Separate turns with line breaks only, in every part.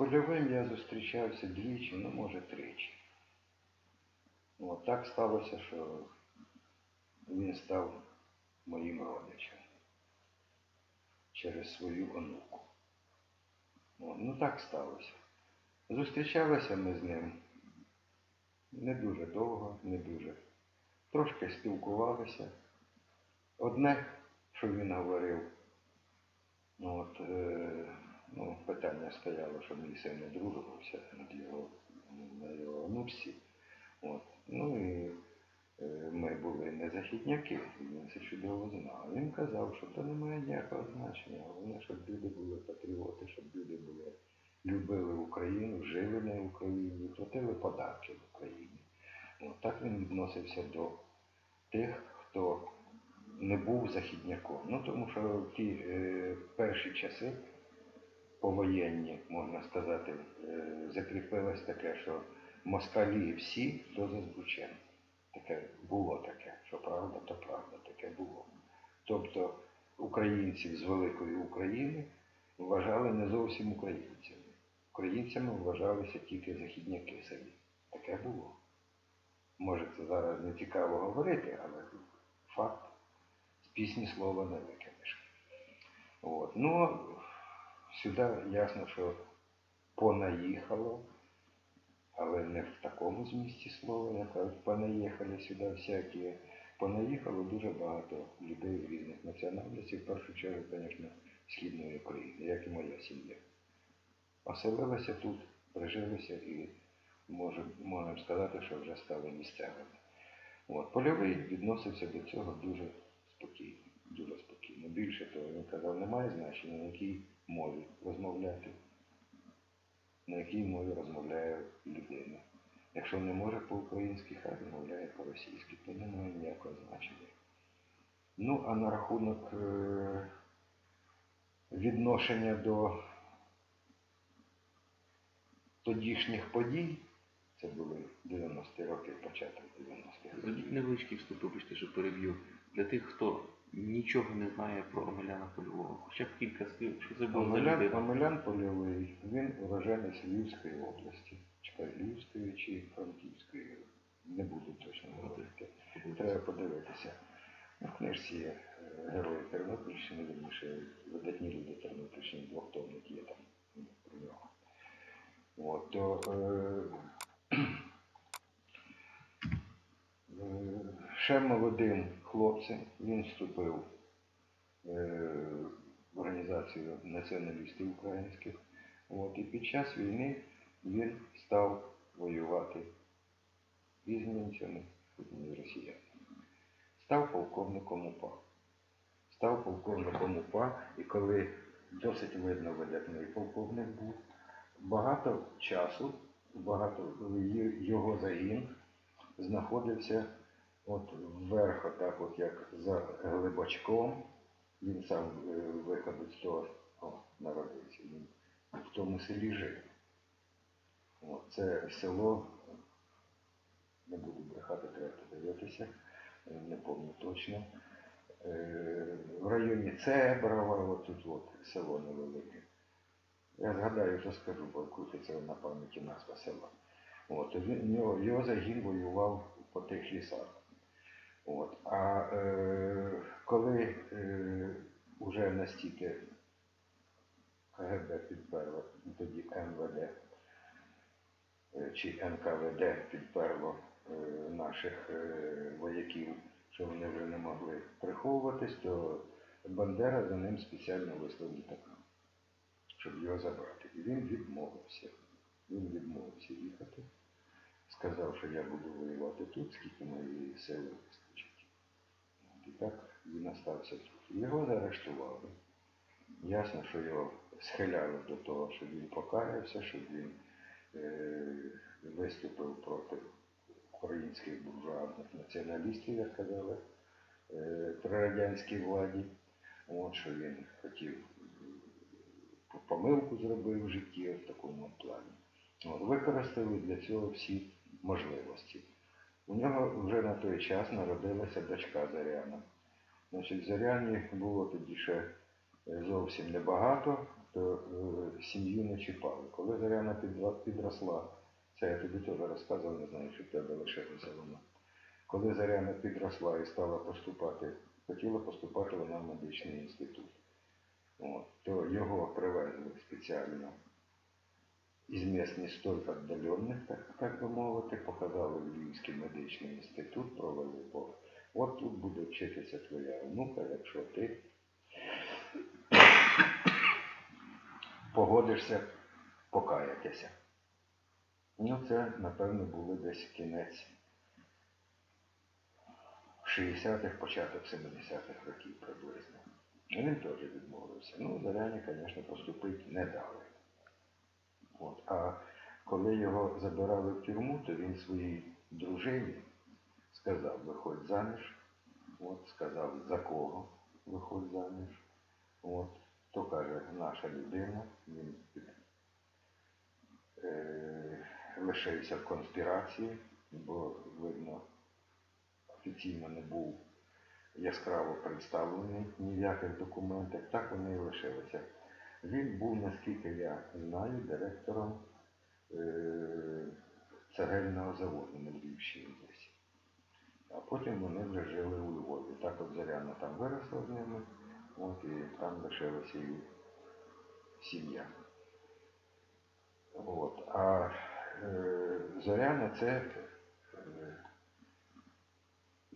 польовим я зустрічався двічі, ну може тричі. От так сталося, що він став моїм родичем через свою онуку. От, ну так сталося. Зустрічалися ми з ним не дуже довго, не дуже. Трошки спілкувалися. Одне, що він говорив, от, е, ну, питання стояло, що мій син одружувався над його, на його онучці. От. Ну і е, ми були не західняки, він це чудово знав. Він казав, що це не має ніякого значення. Головне, щоб люди були патріоти, щоб люди були, любили Україну, жили на Україні, платили податки в Україні. От так він відносився до тих, хто не був західняком. Ну тому що в ті е, перші часи повоєнні, можна сказати, е, закріпилось таке, що москалі всі, хто за Збручем. Таке було таке, що правда, то правда, таке було. Тобто українців з великої України вважали не зовсім українцями. Українцями вважалися тільки західняки самі. Таке було. Може, це зараз не цікаво говорити, але факт. З пісні слова не викинеш. От. Ну, сюди ясно, що понаїхало, але не в такому змісті слова, як понаїхали сюди всякі. Понаїхало дуже багато людей різних національностей, в першу чергу, звісно, Східної України, як і моя сім'я. Оселилися тут, прижилися і можемо можем сказати, що вже стали місцевими. От, польовий відносився до цього дуже спокійно, дуже спокійно. Більше того, він казав, немає значення, на якій мові розмовляти, на якій мові розмовляє людина. Якщо не може по-українськи, хай розмовляє по-російськи, то немає ніякого значення. Ну, а на рахунок е, відношення до тодішніх подій, це були 90-ті роки, початок 90-х
Зробіть
років.
невеличкий вступ, вибачте, що переб'ю. Для тих, хто нічого не знає про Омеляна Польового, хоча б кілька слів, що це був за
Омелян,
людина.
Омелян Польовий, він уроженець Львівської області. Чекай, Львівської чи Франківської, не буду точно говорити. Треба подивитися. Ну, в книжці є е, герої Тернопільщини, вірніше, видатні люди Тернопільщини, двохтомник є там ну, про нього. От, то, е, е, ще молодим хлопцем він вступив е, в організацію націоналістів українських. От, і під час війни він став воювати і з німцями, росіянами. Став полковником УПА. Став полковником УПА, і коли досить видно видатний полковник був, багато часу, багато його загін знаходився от вверх, отак от як за глибачком. Він сам е, виходить з того, о, народився, він в тому селі жив. От, це село, не буду брехати, треба подивитися, не пам'ятаю точно. Е, В районі Цеброва, от тут от, село невелике. Я згадаю, що скажу, бо крутиться на пам'яті назва села. От, його загін воював по тих лісах. От. А е, коли е, вже настільки КГБ підперло, тоді МВД е, чи НКВД підперло е, наших е, вояків, що вони вже не могли приховуватись, то Бандера за ним спеціально вислав літака, щоб його забрати. І він відмовився. Він відмовився їхати. Сказав, що я буду воювати тут, скільки моєї сили вистачить. І так він остався тут. Його заарештували. Ясно, що його схиляли до того, щоб він покаявся, щоб він е, виступив проти українських буржуазних націоналістів, як казали, е, при радянській владі. От що він хотів е, помилку зробив в житті в такому плані. От, використали для цього всі можливості. У нього вже на той час народилася дочка Заряна. Значить, Заряні було тоді ще е, зовсім небагато, то е, сім'ю не чіпали. Коли Зоряна підросла, це я тобі теж розказував, не знаю, що в тебе лишилося воно. Коли Зоряна підросла і стала поступати, хотіла поступати вона в медичний інститут. От, то його привезли спеціально із міст не столь віддалених, так, так би мовити, показали Львівський медичний інститут, провели по. От тут буде вчитися твоя онука, якщо ти погодишся покаятися. Ну, це, напевно, було десь кінець 60-х, початок 70-х років приблизно. І Він теж відмовився. Ну, Заряні, звісно, поступити не дали. От. А коли його забирали в тюрму, то він своїй дружині сказав, виходь заміж. От, сказав, за кого виходь заміж. От, то каже, наша людина, він е, лишився в конспірації, бо, видно, офіційно не був яскраво представлений ні в яких документах, так вони і лишилися. Він був, наскільки я знаю, директором е, цегельного заводу на Львівщині десь. А потім вони вже жили у Львові. Так от Зоряна там виросла з ними, от, і там лишилася і сім'я. От. А е, Зоряна це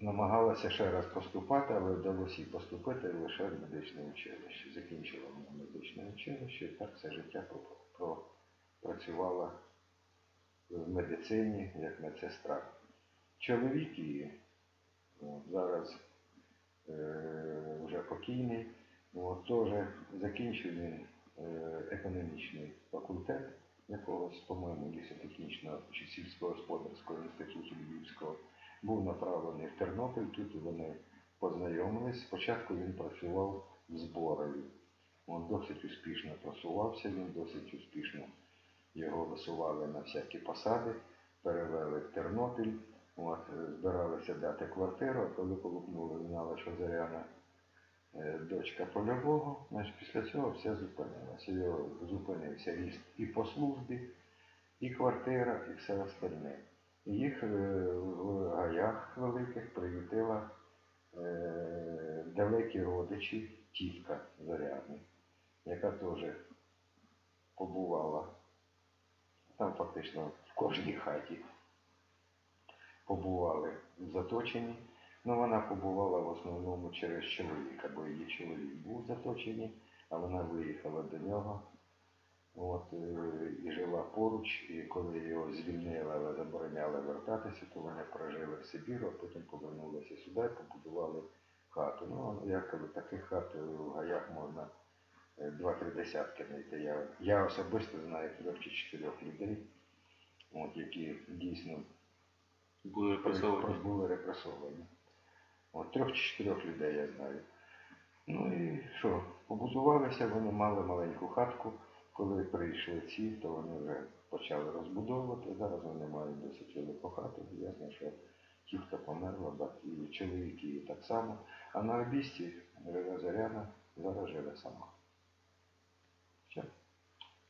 намагалася ще раз поступати, але вдалося їй поступити лише в медичне училище. Закінчила вона медичне училище і так все життя про- пропрацювала в медицині як медсестра. Чоловік її от, зараз е, вже покійний, от, теж закінчив він е, економічний факультет якогось, по-моєму, лісотехнічного чи сільськогосподарського інституту Львівського був направлений в Тернопіль, тут вони познайомились. Спочатку він працював в зборові. Він досить успішно просувався, він досить успішно його висували на всякі посади, перевели в Тернопіль, от, е, збиралися дати квартиру, а коли полукнули, знали, що Заряна е, дочка польового, значить після цього все зупинилося. Його зупинився ріст і по службі, і квартира, і все остальне. Їх е, в гаях великих приютила е, далекі родичі, тітка Зарядни, яка теж побувала там фактично в кожній хаті побували в заточенні. Ну, вона побувала в основному через чоловіка, бо її чоловік був в заточенні, а вона виїхала до нього. От, е, і жила поруч, і коли його звільнили, але забороняли вертатися, то вони прожили в Сибіру, а потім повернулися сюди і побудували хату. Ну, я кажу, таких хат в гаях можна е, два-три десятки знайти. Я, я особисто знаю трьох чи чотирьох людей, от, які дійсно
Були репресовані.
були репресовані. От трьох чи чотирьох людей я знаю. Ну і що, побудувалися, вони мали маленьку хатку. Коли прийшли ці, то вони вже почали розбудовувати. Зараз вони мають досить велику хату. Ясно, що тітка померла, бат- і чоловік її так само. А на обісті Ірина Заряна зараз живе сама. Все.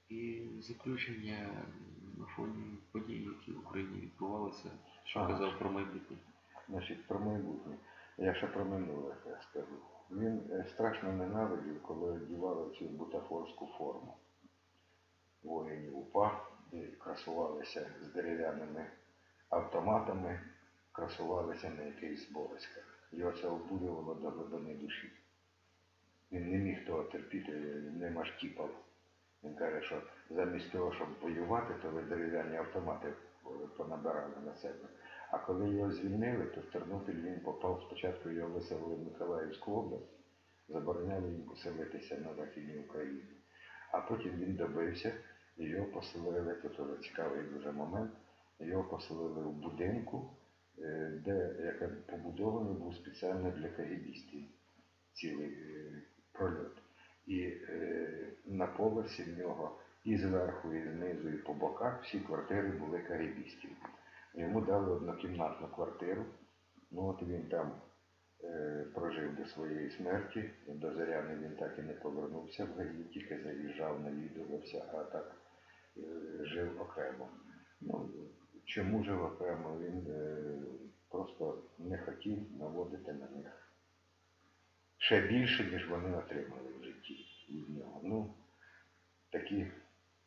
І заключення на фоні подій, які в Україні відбувалися, що
Ага.
казав про майбутнє.
Значить, про майбутнє. Я ще про минуле я скажу. Він е, страшно ненавидів, коли одягали цю бутафорську форму. Воїнів УПА і красувалися з дерев'яними автоматами, красувалися на якихось збориськах. Його це обурювало до глибини душі. Він не міг того терпіти, він не маштіпав. Він каже, що замість того, щоб воювати, то ви дерев'яні автомати понабирали на себе. А коли його звільнили, то в Тернопіль він попав спочатку його виселили в Миколаївську область, забороняли їм поселитися на Західній Україні. А потім він добився, його поселили, це теж цікавий дуже момент, його поселили в будинку, е, де який побудований був спеціально для кагібістів цілий е, прольот. І е, на поверсі в нього і зверху, і знизу, і по боках всі квартири були карибістів. Йому дали однокімнатну квартиру. Ну от він там прожив до своєї смерті. До Заряни він так і не повернувся в ГАІ, тільки заїжджав, навідувався, а так е, жив окремо. Ну, чому жив окремо? Він е, просто не хотів наводити на них ще більше, ніж вони отримали в житті від нього. Ну, такі,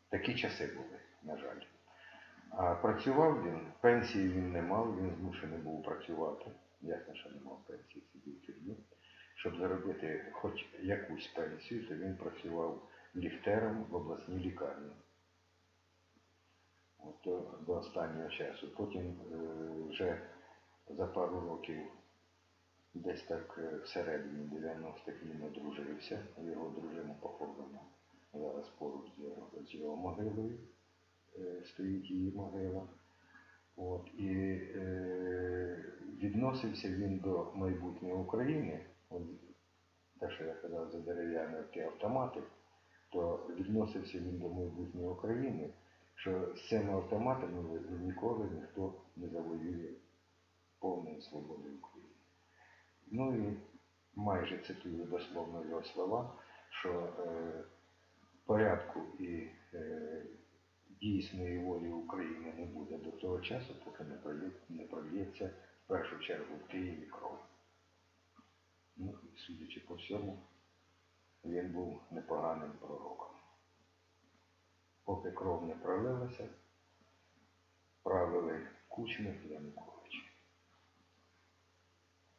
такі часи були, на жаль. А працював він, пенсії він не мав, він змушений був працювати. Ясно, що не мав пенсії, сидів в тюрмі. Щоб заробити хоч якусь пенсію, то він працював ліфтером в обласній лікарні. От до, останнього часу. Потім е, вже за пару років, десь так е, всередині 90-х він одружився, його дружина похована зараз поруч з його, з його могилою е, стоїть її могила. От, і е, відносився він до майбутньої України, те, що я казав за дерев'яні автомати, то відносився він до майбутньої України, що з цими автоматами ніколи ніхто не завоює повної свободи України. Ну і майже цитую дословно його слова, що е, порядку і е, дійсної волі України не буде до того часу, поки не прольється в першу чергу в Києві кров. Ну, і судячи по всьому, він був непоганим пророком. Поки кров не пролилася, правили кучми Янукович.